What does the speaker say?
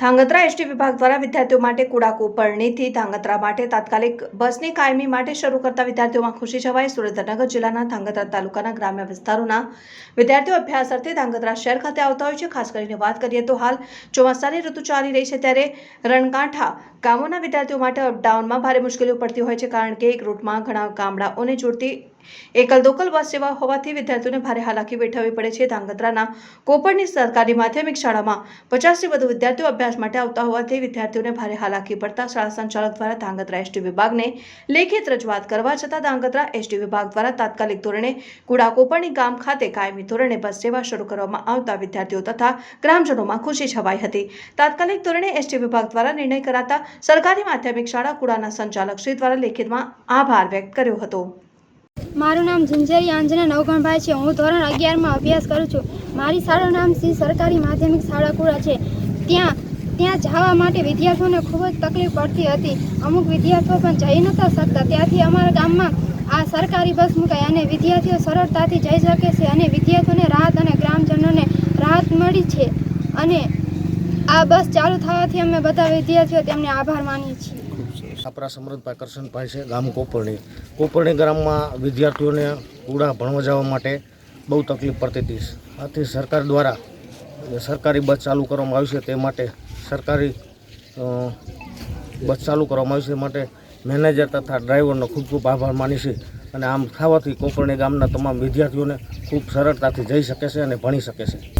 Dhrangadhra ST વિભાગ દ્વારા વિદ્યાર્થીઓ માટે કુડાકુ પરણીથી ધાંગધ્રા માટે તાત્કાલિક બસની કાયમી માટે શરૂ કરતા વિદ્યાર્થીઓમાં ખુશી છવાઈ. સુરેન્દ્રનગર જિલ્લાના ધાંગધ્રા તાલુકાના ગ્રામ્ય વિસ્તારોના વિદ્યાર્થીઓ અભ્યાસ અર્થે ધાંગધ્રા શહેર ખાતે આવતા હોય છે. ખાસ કરીને વાત કરીએ તો હાલ ચોમાસાની ઋતુ ચાલી રહી છે ત્યારે રણકાંઠા ગામોના વિદ્યાર્થીઓ માટે અપડાઉનમાં ભારે મુશ્કેલીઓ પડતી હોય છે, કારણ કે એક રૂટમાં ઘણા ગામડાઓને જોડતી એકલ દોકલ બસ સેવા હોવાથી વિદ્યાર્થીઓને ભારે હાલાકી વેઠવવી પડે છે. ધાંગધ્રાના કોપરની સરકારી માધ્યમિક શાળામાં પચાસથી વધુ વિદ્યાર્થીઓ અભ્યાસ માટે આવતા હોવાથી વિદ્યાર્થીઓને ભારે હાલાકી પડતા શાળા સંચાલક દ્વારા ધાંગધ્રા એસટી વિભાગને લેખિત રજૂઆત કરવા છતાં ધાંગધ્રા એસટી વિભાગ દ્વારા તાત્કાલિક ધોરણે કુડા કોપરની ગામ ખાતે કાયમી ધોરણે બસ સેવા શરૂ કરવામાં આવતા વિદ્યાર્થીઓ તથા ગ્રામજનોમાં ખુશી છવાઈ હતી. તાત્કાલિક ધોરણે એસટી વિભાગ દ્વારા નિર્ણય કરાતા સરકારી માધ્યમિક શાળા કુડાના સંચાલકશ્રી દ્વારા લેખિતમાં આભાર વ્યક્ત કર્યો હતો. મારું નામ ઝંઝરી આંજના નવગણભાઈ છે. હું ધોરણ અગિયારમાં અભ્યાસ કરું છું. મારી શાળાનું નામ શ્રી સરકારી માધ્યમિક શાળા કુડા છે. ત્યાં ત્યાં જવા માટે વિદ્યાર્થીઓને ખૂબ જ તકલીફ પડતી હતી. અમુક વિદ્યાર્થીઓ પણ જઈ નહોતા શકતા. ત્યાંથી અમારા ગામમાં આ સરકારી બસ મુકાઈ અને વિદ્યાર્થીઓ સરળતાથી જઈ શકે છે અને વિદ્યાર્થીઓને રાહત અને ગ્રામજનોને રાહત મળી છે. અને આ બસ ચાલુ થવાથી અમે બધા વિદ્યાર્થીઓ તેમને આભાર માનીએ છીએ. આપણા સમૃદ્ધભાઈ કરશનભાઈ છે, ગામ કોપરણી. કોપરણી ગામમાં વિદ્યાર્થીઓને કુડા ભણવા જવા માટે બહુ તકલીફ પડતી હતી. આથી સરકાર દ્વારા સરકારી બસ ચાલુ કરવામાં આવી છે તે માટે સરકારી બસ ચાલુ કરવામાં આવી છે માટે મેનેજર તથા ડ્રાઈવરનો ખૂબ ખૂબ આભાર માની છે અને આમ થવાથી કોપરણી ગામના તમામ વિદ્યાર્થીઓને ખૂબ સરળતાથી જઈ શકે છે અને ભણી શકે છે.